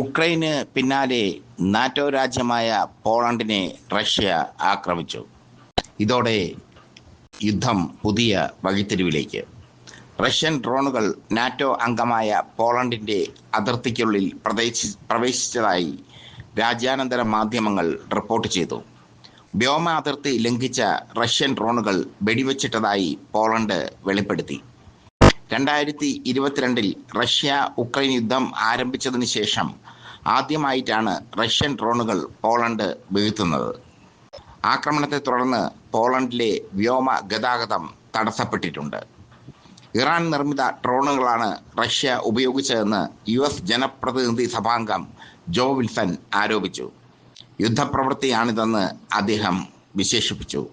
ഉക്രൈന് പിന്നാലെ നാറ്റോ രാജ്യമായ പോളണ്ടിനെ റഷ്യ ആക്രമിച്ചു. ഇതോടെ യുദ്ധം പുതിയ വഴിത്തിരിവിലേക്ക്. റഷ്യൻ ഡ്രോണുകൾ നാറ്റോ അംഗമായ പോളണ്ടിന്റെ അതിർത്തിക്കുള്ളിൽ പ്രവേശി പ്രവേശിച്ചതായി രാജ്യാനന്തര മാധ്യമങ്ങൾ റിപ്പോർട്ട് ചെയ്തു. വ്യോമ അതിർത്തി ലംഘിച്ച റഷ്യൻ ഡ്രോണുകൾ വെടിവെച്ചിട്ടതായി പോളണ്ട് വെളിപ്പെടുത്തി. രണ്ടായിരത്തി ഇരുപത്തിരണ്ടിൽ റഷ്യ ഉക്രൈൻ യുദ്ധം ആരംഭിച്ചതിന് ശേഷം ആദ്യമായിട്ടാണ് റഷ്യൻ ഡ്രോണുകൾ പോളണ്ട് വീഴ്ത്തുന്നത്. ആക്രമണത്തെ തുടർന്ന് പോളണ്ടിലെ വ്യോമ ഗതാഗതം തടസ്സപ്പെട്ടിട്ടുണ്ട്. ഇറാൻ നിർമ്മിത ഡ്രോണുകളാണ് റഷ്യ ഉപയോഗിച്ചതെന്ന് യു എസ് ജനപ്രതിനിധി സഭാംഗം ജോ വിൽസൺ ആരോപിച്ചു. യുദ്ധപ്രവൃത്തിയാണിതെന്ന് അദ്ദേഹം വിശേഷിപ്പിച്ചു.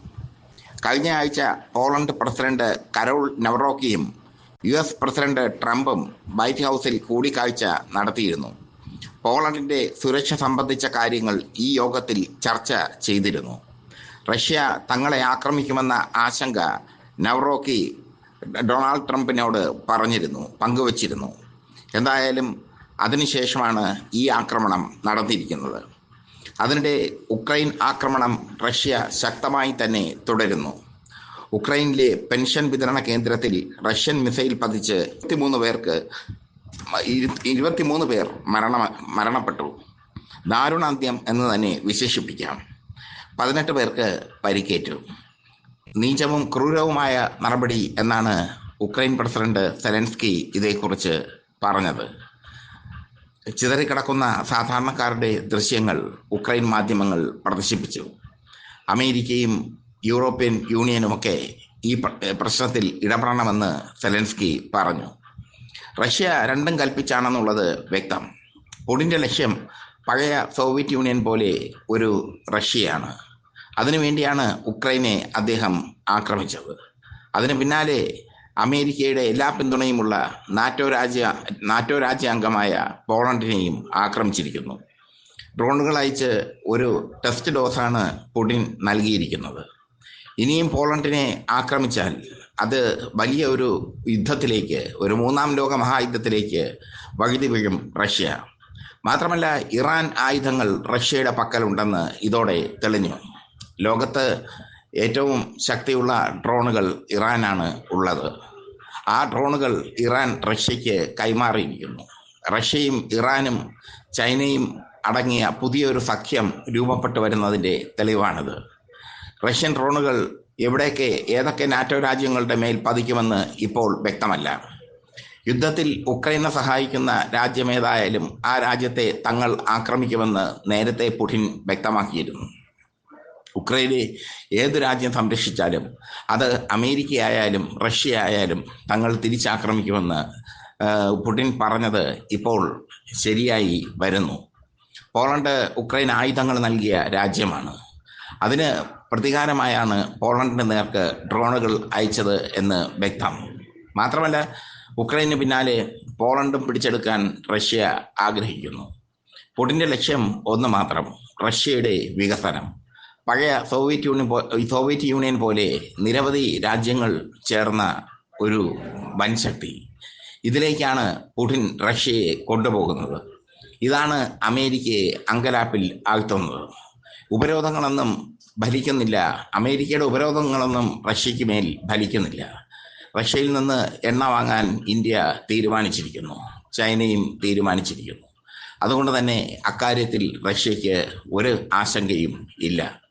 കഴിഞ്ഞ ആഴ്ച പോളണ്ട് പ്രസിഡന്റ് കരോൾ നവറോക്കിയും യു എസ് പ്രസിഡന്റ് ട്രംപും വൈറ്റ് ഹൗസിൽ കൂടിക്കാഴ്ച നടത്തിയിരുന്നു. പോളണ്ടിന്റെ സുരക്ഷ സംബന്ധിച്ച കാര്യങ്ങൾ ഈ യോഗത്തിൽ ചർച്ച ചെയ്തിരുന്നു. റഷ്യ തങ്ങളെ ആക്രമിക്കുമെന്ന ആശങ്ക നവറോക്കി ഡൊണാൾഡ് ട്രംപിനോട് പറഞ്ഞിരുന്നു പങ്കുവച്ചിരുന്നു. എന്തായാലും അതിനുശേഷമാണ് ഈ ആക്രമണം നടന്നിരിക്കുന്നത്. അതിനിടെ ഉക്രൈൻ ആക്രമണം റഷ്യ ശക്തമായി തന്നെ തുടരുന്നു. ഉക്രൈനിലെ പെൻഷൻ വിതരണ കേന്ദ്രത്തിൽ റഷ്യൻ മിസൈൽ പതിച്ച് ഇരുപത്തിമൂന്ന് പേർക്ക് ഇരുപത്തിമൂന്ന് പേർ മരണ മരണപ്പെട്ടു. ദാരുണാന്ത്യം എന്ന് തന്നെ വിശേഷിപ്പിക്കാം. പതിനെട്ട് പേർക്ക് പരിക്കേറ്റു. നീചവും ക്രൂരവുമായ നടപടി എന്നാണ് ഉക്രൈൻ പ്രസിഡന്റ് സെലൻസ്കി ഇതേക്കുറിച്ച് പറഞ്ഞത്. ചിതറിക്കിടക്കുന്ന സാധാരണക്കാരുടെ ദൃശ്യങ്ങൾ ഉക്രൈൻ മാധ്യമങ്ങൾ പ്രദർശിപ്പിച്ചു. അമേരിക്കയും യൂറോപ്യൻ യൂണിയനുമൊക്കെ ഈ പ്രശ്നത്തിൽ ഇടപെടണമെന്ന് സെലൻസ്കി പറഞ്ഞു. റഷ്യ രണ്ടും കൽപ്പിച്ചാണെന്നുള്ളത് വ്യക്തം. പുടിന്റെ ലക്ഷ്യം പഴയ സോവിയറ്റ് യൂണിയൻ പോലെ ഒരു റഷ്യയാണ്. അതിനുവേണ്ടിയാണ് ഉക്രൈനെ അദ്ദേഹം ആക്രമിച്ചത്. അതിന് പിന്നാലെ അമേരിക്കയുടെ എല്ലാ പിന്തുണയുമുള്ള നാറ്റോ രാജ്യ നാറ്റോ രാജ്യാംഗമായ പോളണ്ടിനെയും ആക്രമിച്ചിരിക്കുന്നു. ഡ്രോണുകൾ അയച്ച് ഒരു ടെസ്റ്റ് ഡോസാണ് പുടിൻ നൽകിയിരിക്കുന്നത്. ഇനിയും പോളണ്ടിനെ ആക്രമിച്ചാൽ അത് വലിയ ഒരു യുദ്ധത്തിലേക്ക് ഒരു മൂന്നാം ലോക മഹായുദ്ധത്തിലേക്ക് വഴുതി വീഴും റഷ്യ. മാത്രമല്ല ഇറാൻ ആയുധങ്ങൾ റഷ്യയുടെ പക്കലുണ്ടെന്ന് ഇതോടെ തെളിഞ്ഞു. ലോകത്ത് ഏറ്റവും ശക്തിയുള്ള ഡ്രോണുകൾ ഇറാനാണ് ഉള്ളത്. ആ ഡ്രോണുകൾ ഇറാൻ റഷ്യയ്ക്ക് കൈമാറിയിരിക്കുന്നു. റഷ്യയും ഇറാനും ചൈനയും അടങ്ങിയ പുതിയൊരു സഖ്യം രൂപപ്പെട്ടു വരുന്നതിന്റെ തെളിവാണിത്. റഷ്യൻ ഡ്രോണുകൾ എവിടെയൊക്കെ ഏതൊക്കെ നാറ്റോ രാജ്യങ്ങളുടെ മേൽ പതിക്കുമെന്ന് ഇപ്പോൾ വ്യക്തമല്ല. യുദ്ധത്തിൽ ഉക്രൈനെ സഹായിക്കുന്ന രാജ്യമേതായാലും ആ രാജ്യത്തെ തങ്ങൾ ആക്രമിക്കുമെന്ന് നേരത്തെ പുടിൻ വ്യക്തമാക്കിയിരുന്നു. ഉക്രൈനെ ഏത് രാജ്യം സംരക്ഷിച്ചാലും അത് അമേരിക്കയായാലും റഷ്യ ആയാലും തങ്ങൾ തിരിച്ചാക്രമിക്കുമെന്ന് പുടിൻ പറഞ്ഞത് ഇപ്പോൾ ശരിയായി വരുന്നു. പോളണ്ട് ഉക്രൈൻ ആയുധങ്ങൾ നൽകിയ രാജ്യമാണ്. അതിന് പ്രതികാരമായാണ് പോളണ്ടിന് നേർക്ക് ഡ്രോണുകൾ അയച്ചത് എന്ന് വ്യക്തം. മാത്രമല്ല ഉക്രൈന് പിന്നാലെ പോളണ്ടും പിടിച്ചെടുക്കാൻ റഷ്യ ആഗ്രഹിക്കുന്നു. പുടിന്റെ ലക്ഷ്യം ഒന്ന് മാത്രം റഷ്യയുടെ വികസനം. പഴയ സോവിയറ്റ് യൂണിയൻ സോവിയറ്റ് യൂണിയൻ പോലെ നിരവധി രാജ്യങ്ങൾ ചേർന്ന ഒരു വൻശക്തി. ഇതിലേക്കാണ് പുടിൻ റഷ്യയെ കൊണ്ടുപോകുന്നത്. ഇതാണ് അമേരിക്കയെ അങ്കലാപ്പിൽ ആഴ്ത്തുന്നത്. ഉപരോധങ്ങളൊന്നും ഫലിക്കുന്നില്ല അമേരിക്കയുടെ ഉപരോധങ്ങളൊന്നും റഷ്യയ്ക്ക് മേൽ ഫലിക്കുന്നില്ല റഷ്യയിൽ നിന്ന് എണ്ണ വാങ്ങാൻ ഇന്ത്യ തീരുമാനിച്ചിരിക്കുന്നു. ചൈനയും തീരുമാനിച്ചിരിക്കുന്നു. അതുകൊണ്ട് തന്നെ അക്കാര്യത്തിൽ റഷ്യയ്ക്ക് ഒരു ആശങ്കയും ഇല്ല.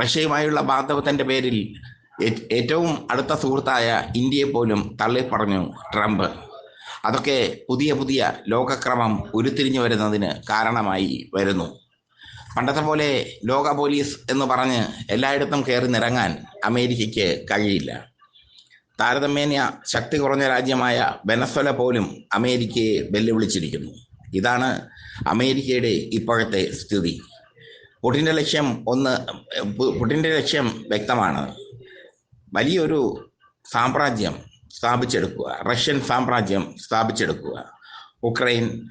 റഷ്യയുമായുള്ള ബാന്ധവത്തിന്റെ പേരിൽ ഏറ്റവും അടുത്ത സുഹൃത്തായ ഇന്ത്യയെ പോലും തള്ളിപ്പറഞ്ഞു ട്രംപ്. അതൊക്കെ പുതിയ പുതിയ ലോകക്രമം ഉരുത്തിരിഞ്ഞു വരുന്നതിന് കാരണമായി വരുന്നു. പണ്ടത്തെ പോലെ ലോക പോലീസ് എന്ന് പറഞ്ഞ് എല്ലായിടത്തും കയറി നിറങ്ങാൻ അമേരിക്കയ്ക്ക് കഴിയില്ല. താരതമ്യേന ശക്തി കുറഞ്ഞ രാജ്യമായ വെനസ്വല പോലും അമേരിക്കയെ വെല്ലുവിളിച്ചിരിക്കുന്നു. ഇതാണ് അമേരിക്കയുടെ ഇപ്പോഴത്തെ സ്ഥിതി. പുടിന്റെ ലക്ഷ്യം ഒന്ന് പുടിന്റെ ലക്ഷ്യം വ്യക്തമാണ്. വലിയൊരു സാമ്രാജ്യം സ്ഥാപിച്ചെടുക്കുക റഷ്യൻ സാമ്രാജ്യം സ്ഥാപിച്ചെടുക്കുക. ഉക്രൈൻ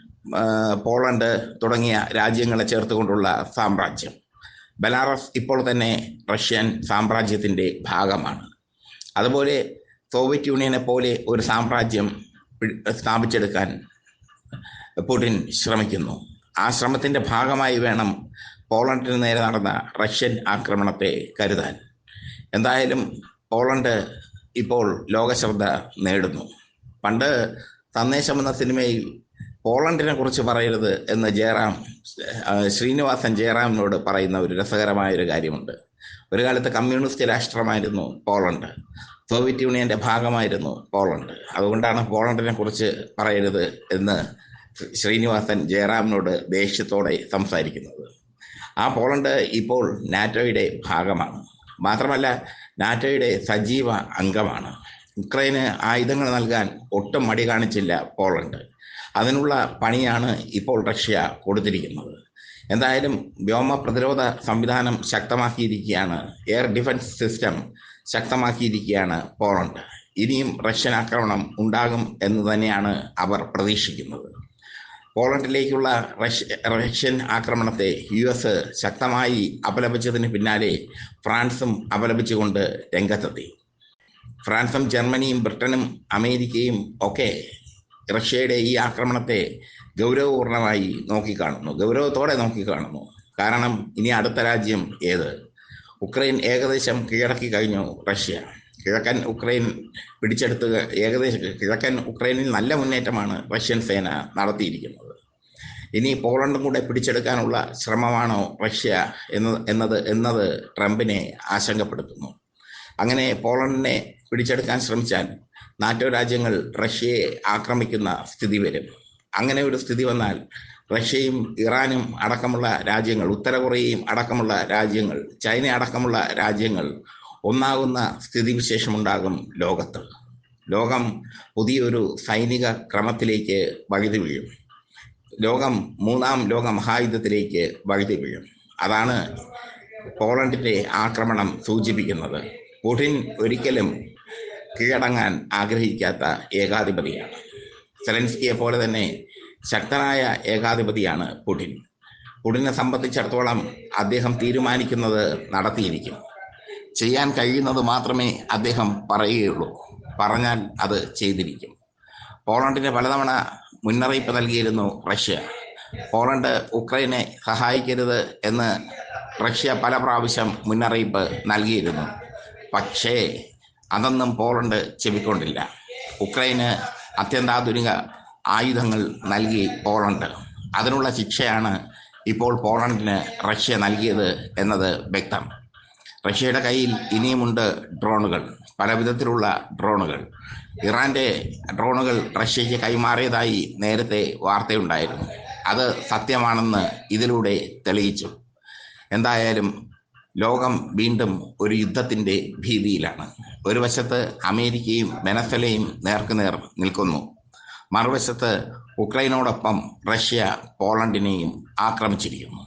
പോളണ്ട് തുടങ്ങിയ രാജ്യങ്ങളെ ചേർത്തുകൊണ്ടുള്ള സാമ്രാജ്യം. ബലാറസ് ഇപ്പോൾ തന്നെ റഷ്യൻ സാമ്രാജ്യത്തിന്റെ ഭാഗമാണ്. അതുപോലെ സോവിയറ്റ് യൂണിയനെ പോലെ ഒരു സാമ്രാജ്യം സ്ഥാപിച്ചെടുക്കാൻ പുടിൻ ശ്രമിക്കുന്നു. ആ ശ്രമത്തിന്റെ ഭാഗമായി വേണം പോളണ്ടിന് നേരെ നടന്ന റഷ്യൻ ആക്രമണത്തെ കരുതാൻ. എന്തായാലും പോളണ്ട് ഇപ്പോൾ ലോകശ്രദ്ധ നേടുന്നു. പണ്ട് സന്ദേശം എന്ന സിനിമയിൽ പോളണ്ടിനെ കുറിച്ച് പറയരുത് എന്ന് ജയറാം ശ്രീനിവാസൻ ജയറാമിനോട് പറയുന്ന ഒരു രസകരമായ ഒരു കാര്യമുണ്ട്. ഒരു കാലത്ത് കമ്മ്യൂണിസ്റ്റ് രാഷ്ട്രമായിരുന്നു പോളണ്ട്. സോവിയറ്റ് യൂണിയന്റെ ഭാഗമായിരുന്നു പോളണ്ട്. അതുകൊണ്ടാണ് പോളണ്ടിനെ കുറിച്ച് പറയരുത് എന്ന് ശ്രീനിവാസൻ ജയറാമിനോട് ദേഷ്യത്തോടെ സംസാരിക്കുന്നത്. ആ പോളണ്ട് ഇപ്പോൾ നാറ്റോയുടെ ഭാഗമാണ്. മാത്രമല്ല നാറ്റോയുടെ സജീവ അംഗമാണ്. ഉക്രൈന് ആയുധങ്ങൾ നൽകാൻ ഒട്ടും മടി കാണിച്ചില്ല പോളണ്ട്. അതിനുള്ള പണിയാണ് ഇപ്പോൾ റഷ്യ കൊടുത്തിരിക്കുന്നത്. എന്തായാലും വ്യോമ പ്രതിരോധ സംവിധാനം ശക്തമാക്കിയിരിക്കുകയാണ്. എയർ ഡിഫൻസ് സിസ്റ്റം ശക്തമാക്കിയിരിക്കുകയാണ് പോളണ്ട്. ഇനിയും റഷ്യൻ ആക്രമണം ഉണ്ടാകും എന്ന് തന്നെയാണ് അവർ പ്രതീക്ഷിക്കുന്നത്. പോളണ്ടിലേക്കുള്ള റഷ്യ റഷ്യൻ ആക്രമണത്തെ യു എസ് ശക്തമായി അപലപിച്ചതിന് പിന്നാലെ ഫ്രാൻസും അപലപിച്ചുകൊണ്ട് രംഗത്തെത്തി. ഫ്രാൻസും ജർമ്മനിയും ബ്രിട്ടനും അമേരിക്കയും ഒക്കെ റഷ്യയുടെ ഈ ആക്രമണത്തെ ഗൗരവപൂർണമായി നോക്കിക്കാണുന്നു. ഗൗരവത്തോടെ നോക്കിക്കാണുന്നു. കാരണം ഇനി അടുത്ത രാജ്യം ഏത്? ഉക്രൈൻ ഏകദേശം കീഴടക്കി കഴിഞ്ഞു റഷ്യ. കിഴക്കൻ ഉക്രൈൻ പിടിച്ചെടുത്ത് ഏകദേശം കിഴക്കൻ ഉക്രൈനിൽ നല്ല മുന്നേറ്റമാണ് റഷ്യൻ സേന നടത്തിയിരിക്കുന്നത്. ഇനി പോളണ്ടും കൂടെ പിടിച്ചെടുക്കാനുള്ള ശ്രമമാണോ റഷ്യ എന്നത് എന്നത് എന്നത് ട്രംപിനെ ആശങ്കപ്പെടുത്തുന്നു. അങ്ങനെ പോളണ്ടിനെ പിടിച്ചെടുക്കാൻ ശ്രമിച്ചാൽ നാറ്റോ രാജ്യങ്ങൾ റഷ്യയെ ആക്രമിക്കുന്ന സ്ഥിതി വരും. അങ്ങനെ ഒരു സ്ഥിതി വന്നാൽ റഷ്യയും ഇറാനും അടക്കമുള്ള രാജ്യങ്ങൾ ഉത്തര കൊറിയയും അടക്കമുള്ള രാജ്യങ്ങൾ ചൈന അടക്കമുള്ള രാജ്യങ്ങൾ ഒന്നാകുന്ന സ്ഥിതിവിശേഷമുണ്ടാകും ലോകത്ത്. ലോകം പുതിയൊരു സൈനിക ക്രമത്തിലേക്ക് വഴുതി വീഴും. ലോകം മൂന്നാം ലോക മഹായുദ്ധത്തിലേക്ക് വഴുതി വീഴും. അതാണ് പോളണ്ടിന്റെ ആക്രമണം സൂചിപ്പിക്കുന്നത്. പുടിൻ ഒരിക്കലും കീഴടങ്ങാൻ ആഗ്രഹിക്കാത്ത ഏകാധിപതിയാണ്. സെലൻസ്കിയെ പോലെ തന്നെ ശക്തനായ ഏകാധിപതിയാണ് പുടിൻ. പുടിനെ സംബന്ധിച്ചിടത്തോളം അദ്ദേഹം തീരുമാനിക്കുന്നത് നടത്തിയിരിക്കും. ചെയ്യാൻ കഴിയുന്നത് മാത്രമേ അദ്ദേഹം പറയുകയുള്ളൂ. പറഞ്ഞാൽ അത് ചെയ്തിരിക്കും. പോളണ്ടിന് പലതവണ മുന്നറിയിപ്പ് നൽകിയിരുന്നു റഷ്യ. പോളണ്ട് ഉക്രൈനെ സഹായിക്കരുത് എന്ന് റഷ്യ പല പ്രാവശ്യം മുന്നറിയിപ്പ് നൽകിയിരുന്നു. പക്ഷേ അതൊന്നും പോളണ്ട് ചെവിക്കൊണ്ടില്ല. ഉക്രൈന് അത്യന്താധുനിക ആയുധങ്ങൾ നൽകി പോളണ്ട്. അതിനുള്ള ശിക്ഷയാണ് ഇപ്പോൾ പോളണ്ടിന് റഷ്യ നൽകിയത് എന്നത് വ്യക്തം. റഷ്യയുടെ കയ്യിൽ ഇനിയുമുണ്ട് ഡ്രോണുകൾ പല വിധത്തിലുള്ള ഡ്രോണുകൾ. ഇറാന്റെ ഡ്രോണുകൾ റഷ്യയ്ക്ക് കൈമാറിയതായി നേരത്തെ വാർത്തയുണ്ടായിരുന്നു. അത് സത്യമാണെന്ന് ഇതിലൂടെ തെളിയിച്ചു. എന്തായാലും ലോകം വീണ്ടും ഒരു യുദ്ധത്തിന്റെ ഭീതിയിലാണ്. ഒരു വശത്ത് അമേരിക്കയും വെനസലയും നേർക്കുനേർ നിൽക്കുന്നു. മറുവശത്ത് ഉക്രൈനോടൊപ്പം റഷ്യ പോളണ്ടിനെയും ആക്രമിച്ചിരിക്കുന്നു.